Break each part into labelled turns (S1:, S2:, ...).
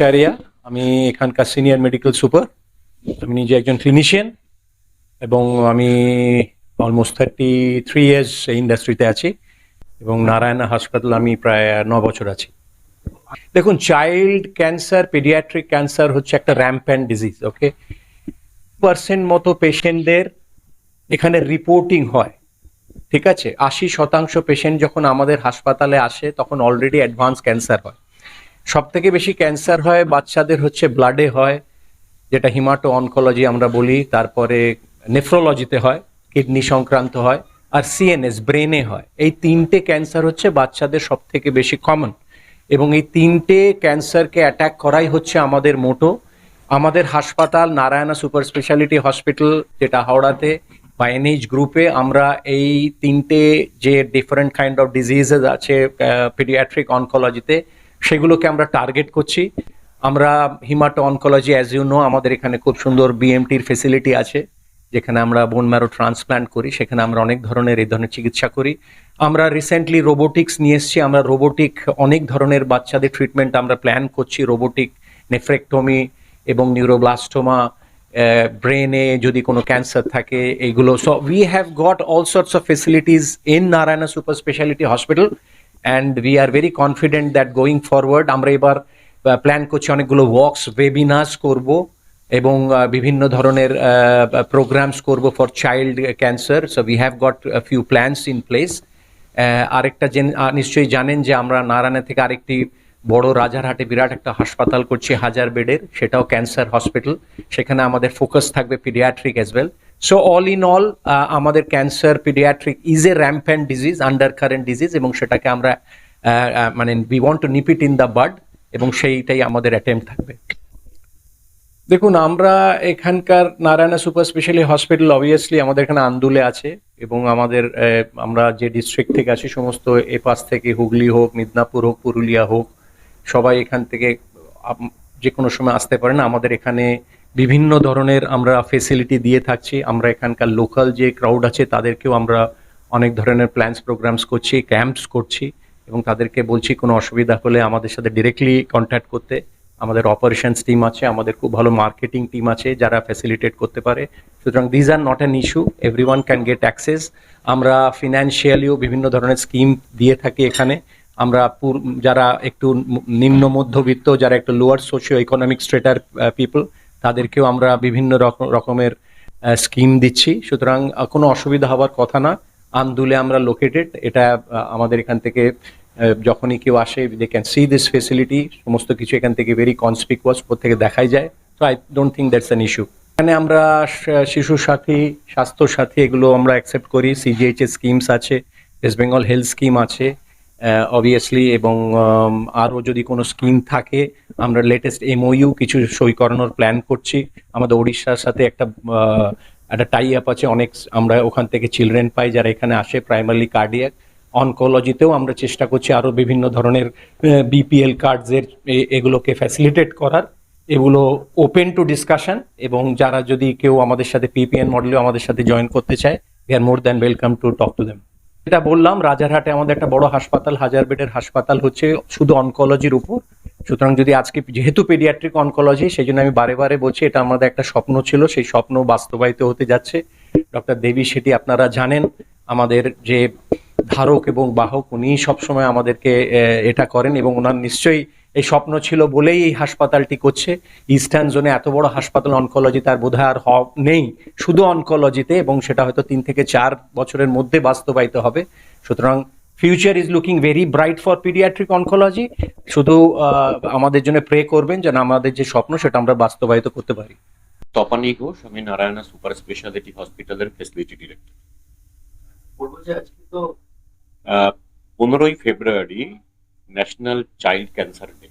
S1: চারিয়া, আমি এখানকার senior medical super আমি নিজে একজন ক্লিনিশিয়ান এবং আমি অলমোস্ট থার্টি থ্রি ইয়ার্স এই ইন্ডাস্ট্রিতে আছি এবং নারায়ণা হাসপাতাল আমি প্রায় ন বছর আছি। দেখুন চাইল্ড ক্যান্সার পেডিয়াট্রিক ক্যান্সার হচ্ছে একটা র্যাম্প্যান্ট ডিজিজ ওকে পার্সেন্ট মতো পেশেন্টদের এখানে রিপোর্টিং হয়, ঠিক আছে? আশি শতাংশ পেশেন্ট যখন আমাদের হাসপাতালে আসে, তখন অলরেডি অ্যাডভান্স ক্যান্সার হয়। সব থেকে বেশি ক্যান্সার হয়, বাচ্চাদের হচ্ছে ব্লাডে হয়, যেটা হিমাটো অনকোলজি আমরা বলি, তারপরে নেফ্রোলজিতে হয় কিডনি সংক্রান্ত হয়, আর সিএনএস ব্রেনে হয়। এই তিনটে ক্যান্সার হচ্ছে বাচ্চাদের সব থেকে বেশি কমন এবং এই তিনটে ক্যান্সারকে অ্যাটাক করাই হচ্ছে আমাদের মোটো। আমাদের হাসপাতাল, নারায়ণা সুপার স্পেশালিটি হসপিটাল যেটা হাওড়াতে, বা এনএইচ গ্রুপে আমরা এই তিনটে যে ডিফারেন্ট কাইন্ড অফ ডিজিজেস আছে পিডিয়াট্রিক অনকোলজিতে সেগুলোকে আমরা টার্গেট করছি। আমরা hemato oncology as you know আমাদের এখানে খুব সুন্দর বিএমটির ফেসিলিটি আছে, যেখানে আমরা বোন ম্যারো ট্রান্সপ্ল্যান্ট করি, সেখানে আমরা অনেক ধরনের এই ধরনের চিকিৎসা করি। আমরা রিসেন্টলি রোবোটিক্স নিয়ে এসেছি, আমরা রোবোটিক অনেক ধরনের বাচ্চাদের ট্রিটমেন্ট আমরা প্ল্যান করছি রোবোটিক নেফ্রেক্টমি এবং নিউরোব্লাস্টোমা ব্রেনে যদি কোনো ক্যান্সার থাকে, এইগুলো। So we have got all sorts of facilities in Narayana super speciality hospital and we are very confident that going forward আমরা এবার প্ল্যান করছি অনেকগুলো ওয়ার্কস ওয়েবিনার্স করব এবং বিভিন্ন ধরনের প্রোগ্রামস করব for child cancer so we have got few plans in place আরেকটা জেন- নিশ্চয়ই জানেন যে আমরা নারায়ণা থেকে আরেকটি বড় রাজারহাটে বিরাট একটা হাসপাতাল করছি হাজার বেডের, সেটাও ক্যান্সার হসপিটাল সেখানে আমাদের ফোকাস থাকবে pediatric as well so all in all আমাদের cancer pediatric is a rampant disease under current disease এবং সেটাকে আমরা আহ, আহ, মানে we want to nip it in the bird এবং সেইটাই আমাদের অ্যাটেম্প থাকবে। দেখুন আমরা এখানকার Narayana super speciality hospital obviously আমাদের এখানে আন্দুলে আছে এবং আমাদের আমরা যে ডিস্ট্রিক্ট থেকে আছি সমস্ত এ পাশ থেকে হুগলি হোক মিদনাপুর হোক পুরুলিয়া হোক সবাই এখান থেকে যে কোনো সময় আসতে পারেন। আমাদের এখানে বিভিন্ন ধরনের আমরা ফেসিলিটি দিয়ে থাকছি, আমরা এখানকার লোকাল যে ক্রাউড আছে তাদেরকেও আমরা অনেক ধরনের প্ল্যান্স প্রোগ্রামস করছি ক্যাম্পস করছি এবং তাদেরকে বলছি কোনো অসুবিধা হলে আমাদের সাথে ডিরেক্টলি কন্ট্যাক্ট করতে। আমাদের অপারেশনস টিম আছে, আমাদের খুব ভালো মার্কেটিং টিম আছে যারা ফ্যাসিলিটেট করতে পারে। সুতরাং these are not an issue every one can get access আমরা ফিনান্সিয়ালিও বিভিন্ন ধরনের স্কিম দিয়ে থাকি এখানে। আমরা যারা একটু নিম্ন মধ্যবিত্ত, যারা একটু lower socio economic strata people তাদেরকেও আমরা বিভিন্ন রকম- রকমের স্কিম দিচ্ছি। সুতরাং কোনো অসুবিধা হওয়ার কথা না। আন্দুলে আমরা লোকেটেড এটা আমাদের এখান থেকে যখনই কেউ আসে they can see this facility সমস্ত কিছু এখান থেকে ভেরি কনসপিকুয়াস প্রত্যেকে দেখাই যায়। তো I don't think that's an issue এখানে আমরা শিশু সাথী, স্বাস্থ্য সাথী, এগুলো আমরা অ্যাকসেপ্ট করি। সিজিএইচএস স্কিমস আছে। ওয়েস্ট বেঙ্গল হেলথ স্কিম আছে। অবভিয়াসলি এবং আরও যদি কোনো স্কিম থাকে, আমরা লেটেস্ট এমওইউ কিছু সই করানোর প্ল্যান করছি। আমাদের ওড়িশার সাথে একটা একটা টাই আপ আছে। অনেক আমরা ওখান থেকে চিলড্রেন পাই যারা এখানে আসে প্রাইমারি কার্ডিয়াক অনকোলজিতেও আমরা চেষ্টা করছি আরও বিভিন্ন ধরনের বিপিএল কার্ডসের এগুলোকে ফ্যাসিলিটেট করার। এগুলো ওপেন টু ডিসকাশন এবং যারা যদি কেউ আমাদের সাথে পিপিএন মডেলেও আমাদের সাথে জয়েন করতে চায় they are more than welcome to talk to them এটা বললাম, রাজারহাটে আমাদের একটা বড় হাসপাতাল, হাজার বেডের হাসপাতাল হচ্ছে শুধু অনকোলজির উপর। সুতরাং যদি আজকে যেহেতু পেডিয়াট্রিক অনকোলজি সেই জন্য আমি বারে বারে বলছি, এটা আমাদের একটা স্বপ্ন ছিল, সেই স্বপ্ন বাস্তবায়িত হতে যাচ্ছে। ডক্টর দেবী, সেটি আপনারা জানেন, আমাদের যে ধারক এবং বাহক উনি সবসময় আমাদেরকে এটা করেন এবং ওনার নিশ্চয়ই এই স্বপ্ন ছিল বলেই এই হাসপাতালটি করছে। ইস্টার্ন জোনে এত বড় হাসপাতাল অনকোলজি তার বোধহয় আর হ- নেই। শুধু অনকোলজিতে এবং সেটা হয়তো তিন থেকে চার বছরের মধ্যে বাস্তবায়িত হবে। সুতরাং future is looking very bright for paediatric oncology শুধু আহ, আমাদের জন্য প্রে করবেন যেন আমাদের যে স্বপ্ন সেটা আমরা বাস্তবায়িত করতে পারি।
S2: তপানি ঘোষ আমি নারায়ণা সুপার স্পেশালিটি হসপিটালের ফেসিলিটি ডিরেক্টর
S3: বলব যে আজকে তো
S2: পনেরোই ফেব্রুয়ারি ন্যাশনাল চাইল্ড ক্যান্সার ডে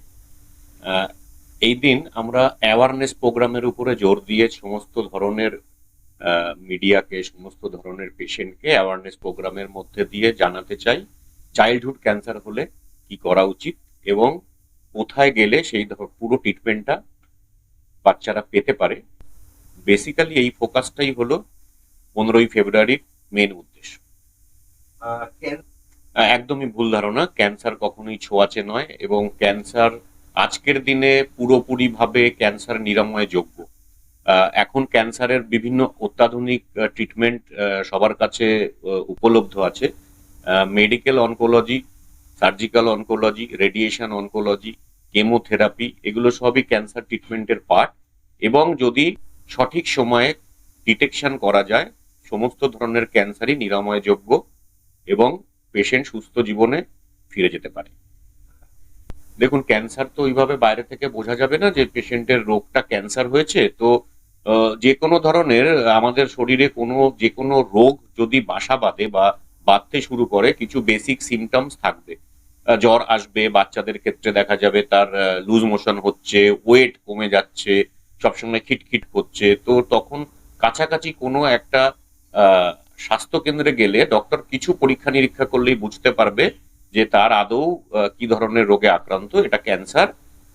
S2: এই দিন আমরা অ্যাওয়ারনেস প্রোগ্রামের উপরে জোর দিয়ে সমস্ত ধরনের মিডিয়াকে সমস্ত ধরনের পেশেন্টকে অ্যাওয়ারনেস প্রোগ্রামের মধ্যে দিয়ে জানাতে চাই চাইল্ডহুড ক্যান্সার হলে কি করা উচিত এবং কোথায় গেলে সেই ধর- পুরো ট্রিটমেন্টটা বাচ্চারা পেতে পারে। বেসিক্যালি এই ফোকাসটাই হলো পনেরোই ফেব্রুয়ারির মেন উদ্দেশ্য। একদমই ভুল ধারণা। ক্যান্সার কখনোই ছোঁয়াচে নয় এবং ক্যান্সার আজকের দিনে পুরোপুরিভাবে ক্যান্সার নিরাময় যোগ্য। এখন ক্যান্সারের বিভিন্ন অত্যাধুনিক ট্রিটমেন্ট সবার কাছে উপলব্ধ আছে। Medical oncology surgical oncology radiation oncology chemotherapy এগুলো সবই ক্যান্সার ট্রিটমেন্টের পার্ট এবং যদি সঠিক সময়ে ডিটেকশন করা যায়, সমস্ত ধরনের ক্যান্সারই নিরাময়যোগ্য এবং পেশেন্ট সুস্থ জীবনে ফিরে যেতে পারে। দেখুন ক্যান্সার তো ওইভাবে বাইরে থেকে বোঝা যাবে না যে পেশেন্টের রোগটা ক্যান্সার হয়েছে। তো যে কোনো ধরনের আমাদের শরীরে কোনো, যে কোনো রোগ যদি বাসা বাঁধে বা বাঁধতে শুরু করে, কিছু বেসিক সিমটমস থাকবে। জ্বর আসবে, বাচ্চাদের ক্ষেত্রে দেখা যাবে তার লুজ মোশন হচ্ছে ওয়েট কমে যাচ্ছে, সবসময় খিটখিট করছে। তো তখন কাছাকাছি কোনো একটা স্বাস্থ্য কেন্দ্রে গেলে ডক্টর কিছু পরীক্ষা নিরীক্ষা করলেই বুঝতে পারবে যে তার আদৌ কি ধরনের রোগে আক্রান্ত, এটা ক্যান্সার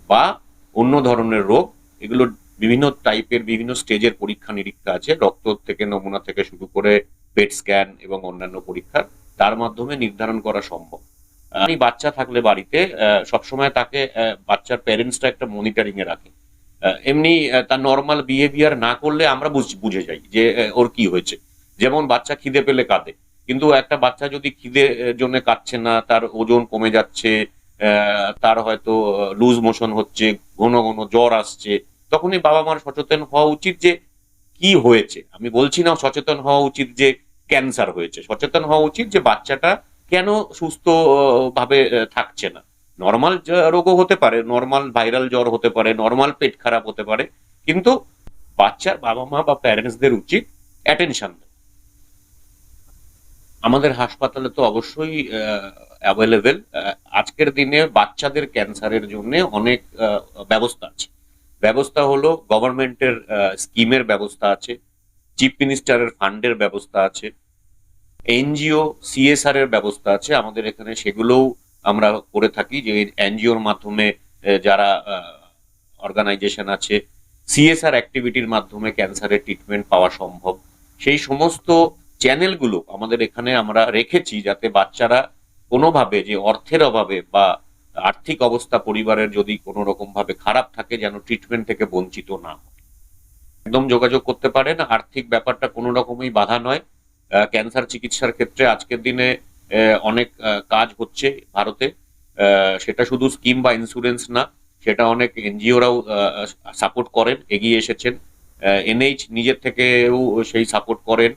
S2: বা অন্য ধরনের রোগ। এগুলো বিভিন্ন টাইপের বিভিন্ন স্টেজের পরীক্ষা নিরীক্ষা আছে। রক্ত থেকে, নমুনা থেকে শুরু করে পেট স্ক্যান এবং অন্যান্য পরীক্ষা তার মাধ্যমে নির্ধারণ করা সম্ভব। আমি বাচ্চা থাকলে বাড়িতে সবসময় তাকে বাচ্চার প্যারেন্টসটা একটা মনিটরিং এ রাখে। এমনি তার নর্মাল বিহেভিয়ার না করলে আমরা বুঝ- যাই যে ওর কি হয়েছে। যেমন বাচ্চা খিদে পেলে কাঁদে। কিন্তু একটা বাচ্চা যদি খিদে জন্য কাটছে না, তার ওজন কমে যাচ্ছে তার হয়তো লুজ মোশন হচ্ছে, ঘন ঘন জ্বর আসছে, তখনই বাবা মার সচেতন হওয়া উচিত যে কি হয়েছে। আমি বলছি না সচেতন হওয়া উচিত যে ক্যান্সার হয়েছে। সচেতন হওয়া উচিত যে বাচ্চাটা কেন সুস্থ ভাবে থাকছে না। নর্মাল রোগও হতে পারে, নর্মাল ভাইরাল জ্বর হতে পারে, নর্মাল পেট খারাপ হতে পারে, কিন্তু বাচ্চার বাবা মা বা প্যারেন্টসদের উচিত অ্যাটেনশন আমাদের হাসপাতালে তো অবশ্যই অ্যাভেলেবেল আজকের দিনে বাচ্চাদের ক্যান্সারের জন্য অনেক ব্যবস্থা আছে। ব্যবস্থা হলো গভর্নমেন্টের স্কিমের ব্যবস্থা আছে, চিফ মিনিস্টারের ফান্ডের ব্যবস্থা আছে, এনজিও, সিএসআর এর ব্যবস্থা আছে। আমাদের এখানে সেগুলোও আমরা করে থাকি যে এনজিওর মাধ্যমে যারা অর্গানাইজেশন আছে, সিএসআর অ্যাক্টিভিটির মাধ্যমে ক্যান্সারের ট্রিটমেন্ট পাওয়া সম্ভব। সেই সমস্ত চ্যানেলগুলো আমাদের এখানে আমরা রেখেছি যাতে বাচ্চারা কোনোভাবে যে অর্থের অভাবে বা আর্থিক অবস্থা পরিবারের যদি কোনো রকম ভাবে খারাপ থাকে, যেন ট্রিটমেন্ট থেকে বঞ্চিত না একদম যোগাযোগ করতে পারেন, আর্থিক ব্যাপারটা কোনো রকমই বাধা নয়। ক্যান্সার চিকিৎসার ক্ষেত্রে আজকের দিনে অনেক কাজ হচ্ছে ভারতে। সেটা শুধু স্কিম বা ইন্স্যুরেন্স না, সেটা অনেক এনজিওরাও সাপোর্ট করেন, এগিয়ে এসেছেন। এনএইচ নিজের থেকেও সেই সাপোর্ট করেন।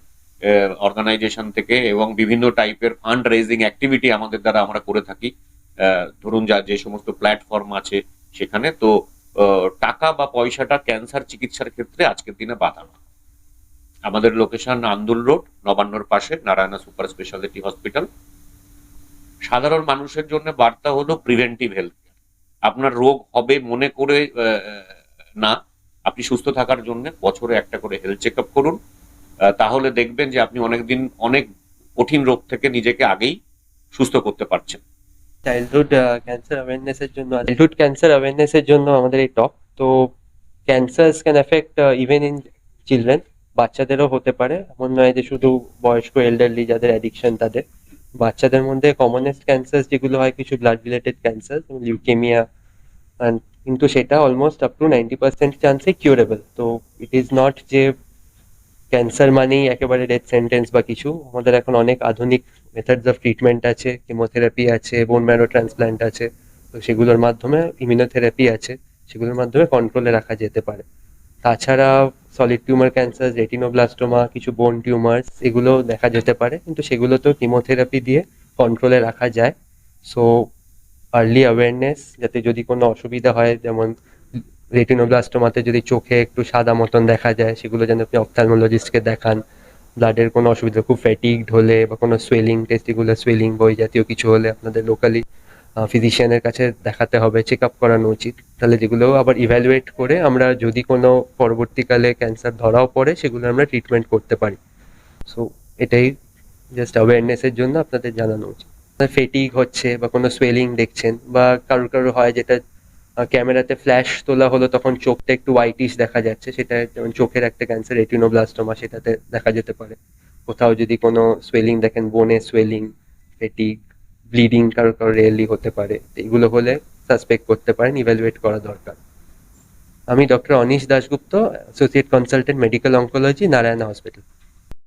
S2: অর্গানাইজেশন থেকে এবং বিভিন্ন টাইপের ফান্ড রেজিং অ্যাক্টিভিটি আমাদের দ্বারা আমরা করে থাকি। ধরুন যা যে সমস্ত প্ল্যাটফর্ম আছে সেখানে। তো টাকা বা পয়সাটা ক্যান্সার চিকিৎসার ক্ষেত্রে আজকের দিনে বাধা না আমাদের লোকেশন আন্দুল রোড, নবান্নর পাশে, নারায়ণা সুপার স্পেশালিটি হসপিটাল সাধারণ মানুষের জন্য বার্তা হলো প্রিভেন্টিভ হেলথ আপনার রোগ হবে মনে করে না। আপনি সুস্থ থাকার জন্য বছরে একটা করে হেলথ চেক করুন। তাহলে দেখবেন যে আপনি অনেকদিন, অনেক কঠিন রোগ থেকে নিজেকে আগেই সুস্থ করতে পারছেন।
S4: চাইল্ডহুড ক্যান্সার অ্যাওয়ারনেস এর জন্য চাইল্ডহুড ক্যান্সার অ্যাওয়ারনেসের জন্য আমাদের এই টক তো cancers can affect even in children বাচ্চাদেরও হতে পারে। এমন নয় যে শুধু বয়স্ক এল্ডারলি যাদের অ্যাডিকশন তাদের। বাচ্চাদের মধ্যে কমনেস্ট ক্যান্সার যেগুলো হয়, কিছু ব্লাড রিলেটেড ক্যান্সার লিউকেমিয়া কিন্তু সেটা almost up to ninety percent চান্সে কিউরেবল তো ইট ইজ নট যে ক্যান্সার মানেই একেবারে ডেথ সেন্টেন্স বা কিছু। আমাদের এখন অনেক আধুনিক মেথডস অফ ট্রিটমেন্ট আছে কেমোথেরাপি আছে বোন ম্যারো ট্রান্সপ্ল্যান্ট আছে, তো সেগুলোর মাধ্যমে ইমিউনোথেরাপি আছে, সেগুলোর মাধ্যমে কন্ট্রোলে রাখা যেতে পারে। তাছাড়া সলিড টিউমার ক্যান্সার রেটিনোব্লাস্টোমা কিছু বোন টিউমার্স এগুলো দেখা যেতে পারে, কিন্তু সেগুলো তো কিমোথেরাপি দিয়ে কন্ট্রোলে রাখা যায়। সো আর্লি অ্যাওয়ারনেস যাতে যদি কোনো অসুবিধা হয়, যেমন রেটিনোব্লাস্টোমাতে যদি চোখে একটু সাদা মতন দেখা যায়, সেগুলো যেন আপনি অপথ্যালমোলজিস্টকে দেখান। ব্লাডের কোনো অসুবিধা, খুব ফ্যাটিকড হলে বা কোনো সোয়েলিং টেস্টিকুলার সোয়েলিং বা ওই জাতীয় কিছু হলে আপনাদের লোকালি ফিজিশিয়ানের কাছে দেখাতে হবে চেক আপ করানো উচিত। তাহলে যেগুলো আবার ইভ্যালুয়েট করে আমরা যদি কোনো পরবর্তীকালে ক্যান্সার ধরাও পড়ে, সেগুলো আমরা ট্রিটমেন্ট করতে পারি। সো এটাই জাস্ট অ্যাওয়ারনেসের জন্য আপনাদের জানানো উচিত। ফেটিক হচ্ছে বা কোনো সোয়েলিং দেখছেন বা কারোর কারোর হয় যেটা ক্যামেরাতে ফ্ল্যাশ তোলা হলো, তখন চোখটা একটু হোয়াইটিশ দেখা যাচ্ছে। সেটা যেমন চোখের একটা ক্যান্সার রেটিনোব্লাস্টোমা সেটাতে দেখা যেতে পারে। কোথাও যদি কোনো সোয়েলিং দেখেন বোনে সোয়েলিং ফেটিক ব্লিডিং কারোর কারোর রেয়ারলি হতে পারে। তো এগুলো হলে সাসপেক্ট করতে পারেন ইভ্যালুয়েট করা দরকার। আমি doctor Anish Dasgupta associate consultant medical oncology Narayana hospital